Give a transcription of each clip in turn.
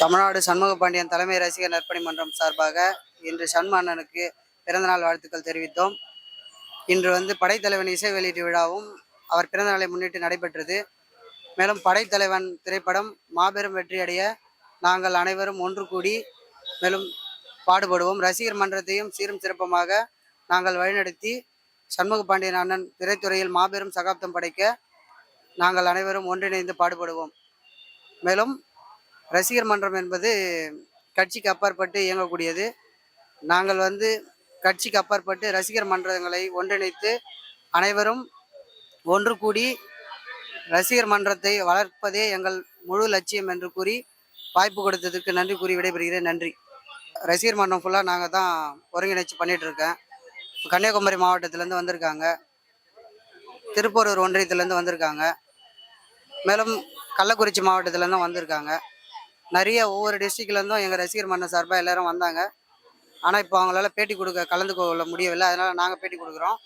தமிழ்நாடு சண்முக பாண்டியன் தலைமை ரசிகர் நற்பணி மன்றம் சார்பாக இன்று சண்ம அண்ணனுக்கு பிறந்தநாள் வாழ்த்துக்கள் தெரிவித்தோம். இன்று வந்து படைத்தலைவன் இசை வெளியீட்டு விழாவும் அவர் பிறந்தநாளை முன்னிட்டு நடைபெற்றது. மேலும் படைத்தலைவன் திரைப்படம் மாபெரும் வெற்றியடைய நாங்கள் அனைவரும் ஒன்று கூடி மேலும் பாடுபடுவோம். ரசிகர் மன்றத்தையும் சீரும் சிறப்பமாக நாங்கள் வழிநடத்தி சண்முக பாண்டியன் அண்ணன் திரைத்துறையில் மாபெரும் சகாப்தம் படைக்க நாங்கள் அனைவரும் ஒன்றிணைந்து பாடுபடுவோம். மேலும் ரசிகர் மன்றம் என்பது கட்சிக்கு அப்பாற்பட்டு இயங்கக்கூடியது. நாங்கள் வந்து கட்சிக்கு அப்பாற்பட்டு ரசிகர் மன்றங்களை ஒன்றிணைத்து அனைவரும் ஒன்று கூடி ரசிகர் மன்றத்தை வளர்ப்பதே எங்கள் முழு லட்சியம் என்று கூறி வாய்ப்பு கொடுத்ததுக்கு நன்றி கூறி விடைபெறுகிறேன். நன்றி. ரசிகர் மன்றம் ஃபுல்லாக நாங்கள் தான் ஒருங்கிணைச்சு பண்ணிகிட்ருக்கேன் இருக்கேன் கன்னியாகுமரி மாவட்டத்திலேருந்து வந்திருக்காங்க. திருப்பூரூர் ஒன்றியத்திலேருந்து வந்திருக்காங்க. மேலும் கள்ளக்குறிச்சி மாவட்டத்திலேருந்து வந்திருக்காங்க. நிறைய ஒவ்வொரு டிஸ்ட்ரிக்ட்லேருந்தும் எங்கள் ரசிகர் மன்றம் சார்பாக எல்லாரும் வந்தாங்க. ஆனால் இப்போ அவங்களால பேட்டி கொடுக்க கலந்து கொள்ள முடியவில்லை. அதனால் நாங்கள் பேட்டி கொடுக்குறோம்.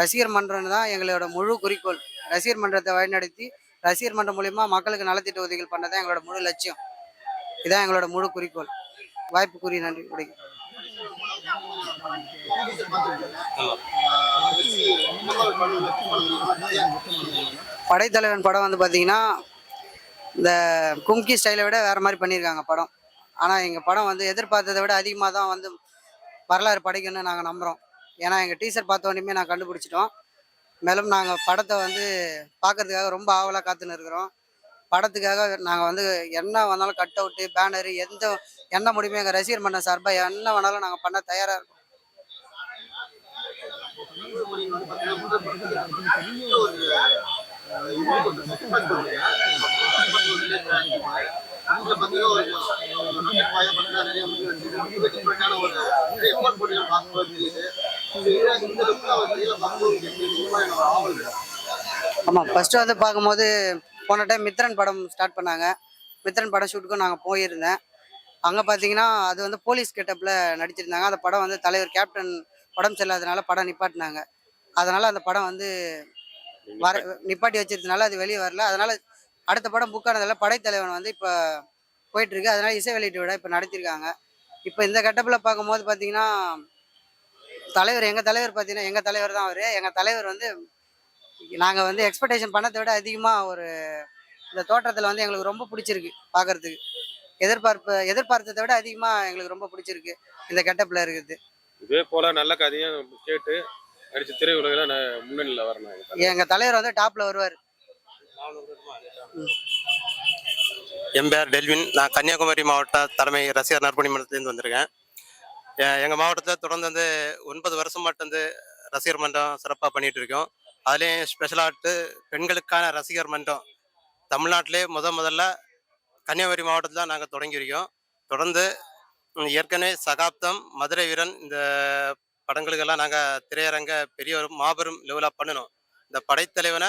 ரசிகர் மன்றம் தான் எங்களோட முழு குறிக்கோள். ரசிகர் மன்றத்தை வழிநடத்தி ரசிகர் மன்றம் மூலிமா மக்களுக்கு நலத்திட்ட உதவிகள் பண்ண தான் எங்களோட முழு லட்சியம். இதான் எங்களோட முழு குறிக்கோள். வாய்ப்பு கூறி நன்றி. கிடைக்கும் படைத்தலைவன் படம் வந்து பார்த்தீங்கன்னா இந்த கும்கி ஸ்டைலை விட வேறு மாதிரி பண்ணியிருக்காங்க படம். ஆனால் எங்கள் படம் வந்து எதிர்பார்த்ததை விட அதிகமாக தான் வந்து வரலாறு படைக்கணும்னு நாங்கள் நம்புகிறோம் ஏன்னா எங்கள் டீசர் பார்த்த உடனே நான் கண்டுபிடிச்சிட்டோம். மேலும் நாங்கள் படத்தை வந்து பார்க்கறதுக்காக ரொம்ப ஆவலாக காத்துன்னு இருக்கிறோம். படத்துக்காக நாங்கள் வந்து என்ன வந்தாலும் கட் அவுட்டு பேனரு எந்த என்ன முடியுமோ எங்கள் ரசிகர் மன்ன சார்பாக என்ன வேணாலும் நாங்கள் பண்ண தயாராக இருக்கோம். ஆமாம் ஃபஸ்ட்டு வந்து பார்க்கும்போது போன டைம் மித்ரன் படம் ஸ்டார்ட் பண்ணாங்க. மித்ரன் படம் ஷூட்டுக்கும் நாங்கள் போயிருந்தேன். அங்கே பார்த்தீங்கன்னா அது வந்து போலீஸ் கெட்டப்பில் நடிச்சிருந்தாங்க. அந்த படம் வந்து தலைவர் கேப்டன் உடம்பு சரியில்லாதனால படம் நிப்பாட்டினாங்க. அதனால் அந்த படம் வந்து வர நிப்பாட்டி வச்சிருந்தனால அது வெளியே வரல. அதனால் அடுத்த படம் புக் ஆனதால படைத்தலைவன் வந்து இப்போ போயிட்டுருக்கு. அதனால இசை வெளியீட்டு விழா இப்போ நடத்தியிருக்காங்க இப்போ இந்த கட்டப்பில் பார்க்கும்போது பார்த்தீங்கன்னா தலைவர் எங்கள் தலைவர் பார்த்தீங்கன்னா எங்கள் தலைவர் தான் அவர். எங்கள் தலைவர் வந்து நாங்கள் வந்து எக்ஸ்பெக்டேஷன் பண்ணதை விட அதிகமாக ஒரு இந்த தோற்றத்தில் வந்து எங்களுக்கு ரொம்ப பிடிச்சிருக்கு பார்க்கறதுக்கு எதிர்பார்ப்பு எதிர்பார்த்ததை விட அதிகமாக எங்களுக்கு ரொம்ப பிடிச்சிருக்கு இந்த கெட்டப்பில் இருக்குது இதே போல நல்ல கதையும் கேட்டு அடிச்சு திரையுலகில் முன்னணியில் வரணும் எங்கள் தலைவர். வந்து டாப்பில் வருவார். என் பேர் டெல்வின். நான் கன்னியாகுமரி மாவட்ட தலைமை ரசிகர் நற்பணி மன்றத்துலேருந்து வந்திருக்கேன். எ- எங்க மாவட்டத்தில் தொடர்ந்து வந்து ஒன்பது வருஷம் மட்டும் வந்து ரசிகர் மன்றம் சிறப்பாக பண்ணிட்டு இருக்கோம். அதுலேயும் ஸ்பெஷலாட்டு பெண்களுக்கான ரசிகர் மன்றம். தமிழ்நாட்டிலே முத முதல்ல கன்னியாகுமரி மாவட்டத்தில் தான் நாங்கள் தொடங்கியிருக்கோம். தொடர்ந்து ஏற்கனவே சகாப்தம் மதுரை வீரன் இந்த படங்களுக்கெல்லாம் நாங்கள் திரையரங்க பெரிய ஒரு மாபெரும் லெவலாக பண்ணணும் இந்த படைத்தலைவனை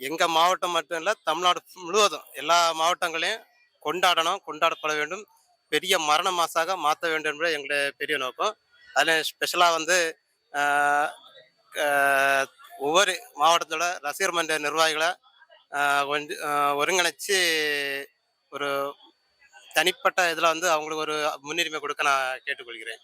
எங்கள் மாவட்டம் மட்டும் இல்லை தமிழ்நாடு முழுவதும் எல்லா மாவட்டங்களையும் கொண்டாடணும் கொண்டாடப்பட வேண்டும். பெரிய மரண மாசாக மாற்ற வேண்டும் என்பது எங்களுடைய பெரிய நோக்கம். அதில் ஸ்பெஷலாக வந்து ஒவ்வொரு மாவட்டத்தோட ரசிகர் மன்ற நிர்வாகிகளை கொஞ்சம் வந்து ஒருங்கிணைச்சு ஒரு தனிப்பட்ட இதில் வந்து அவங்களுக்கு ஒரு முன்னுரிமை கொடுக்க நான் கேட்டுக்கொள்கிறேன்.